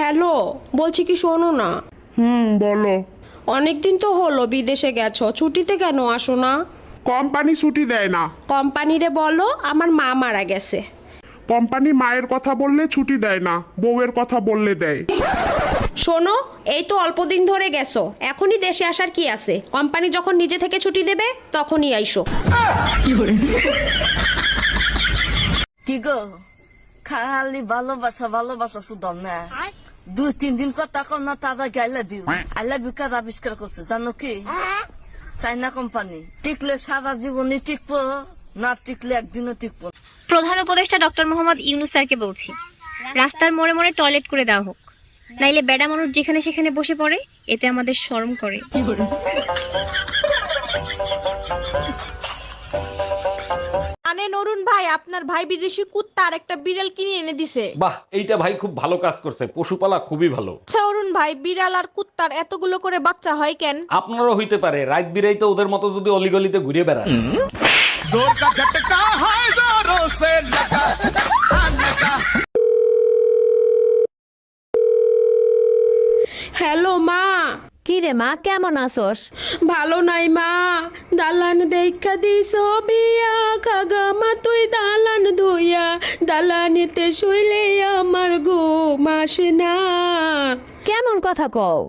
Hello বলছি কি শোনো না? হুম বলো। অনেকদিন তো হলো বিদেশে গেছো ছুটিতে কেন আসো না? কোম্পানি ছুটি দেয় না। কোম্পানিরে বলো আমার মা মারা গেছে। কোম্পানি মায়ের কথা বললে ছুটি দেয় না বউয়ের কথা বললে দেয়। শোনো এই তো অল্প দিন ধরে গেছো এখনই দেশে আসার কি আছে? কোম্পানি যখন নিজে থেকে ছুটি দেবে তখনই আইসো। কি গো? খালি ভালোবাসা ভালোবাসা শুধু না। দুই তিন দিন কথা কম না তারা I love you I love you কার আবিষ্কার করছে জানো কি? চাইনা কোম্পানি। টিকলে সারা জীবনই টিকবো না টিকলে একদিনও টিকবো প্রধান উপদেষ্টা ডক্টর মোহাম্মদ ইউনুস স্যারকে বলছি রাস্তার মোড়ে মোড়ে টয়লেট করে দেওয়া হোক। নাইলে বেডা মানুষ যেখানে সেখানে বসে পড়ে এতে আমাদের শরম করে। ভাই আপনার ভাই বিদেশি কুত্তা আর একটা বিড়াল কিনে এনে দিছে। বাহ এইটা ভাই খুব ভালো কাজ করছে। পশুপালা খুবই ভালো। আচ্ছা অরুণ ভাই বিড়াল আর কুত্তার এতগুলো করে বাচ্চা হয় কেন? আপনারও হইতে পারে। রাত বিরাইতে ওদের মতো যদি অলিগলিতে ঘুরে বেড়ান হ্যালো মা। কি রে মা কেমন আছোস? ভালো নাই মা দালান দেখা দিস বিয়া খাগা মা তুই দালান ধুইয়া দালানিতে শুইলে আমার ঘুম আসে না। কেমন কথা কও?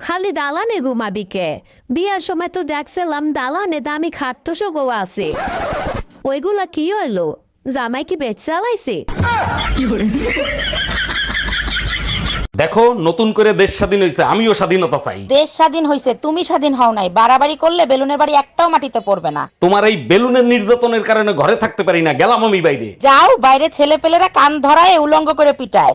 খালি দালানে ঘুমাবি কে? বিয়ার সময় তো দেখছিলাম দালানে দামি খাট্টসো গো আছে। ওইগুলা কি হইল? জামাই কি বেচ চালাইছে দেখো নতুন করে দেশ স্বাধীন হয়েছে আমিও স্বাধীনতা চাই। দেশ স্বাধীন হয়েছে তুমি স্বাধীন হও নাই বাড়াবাড়ি করলে বেলুনের বাড়ি একটাও মাটিতে পড়বে না। তোমার এই বেলুনের নির্যাতনের কারণে ঘরে থাকতে পারি না গেলাম আমি বাইরে। যাও বাইরে ছেলে পেলেরা কান ধরায় উলঙ্গ করে পিটায়।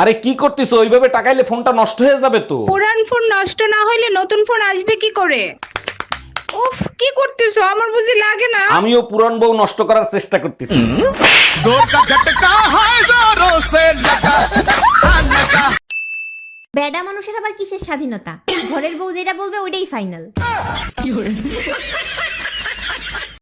আরে কি করতেছো? ওইভাবে টাকাইলে ফোনটা নষ্ট হয়ে যাবে তো। পুরান ফোন নষ্ট না হইলে নতুন ফোন আসবে কি করে? উফ কি করতেছো? আমার বুঝি লাগে না। আমিও পুরান বউ নষ্ট করার চেষ্টা করতেছি। বেডা মানুষের আবার কিসের স্বাধীনতা? ঘরের বউ যেটা বলবে ওইটাই ফাইনাল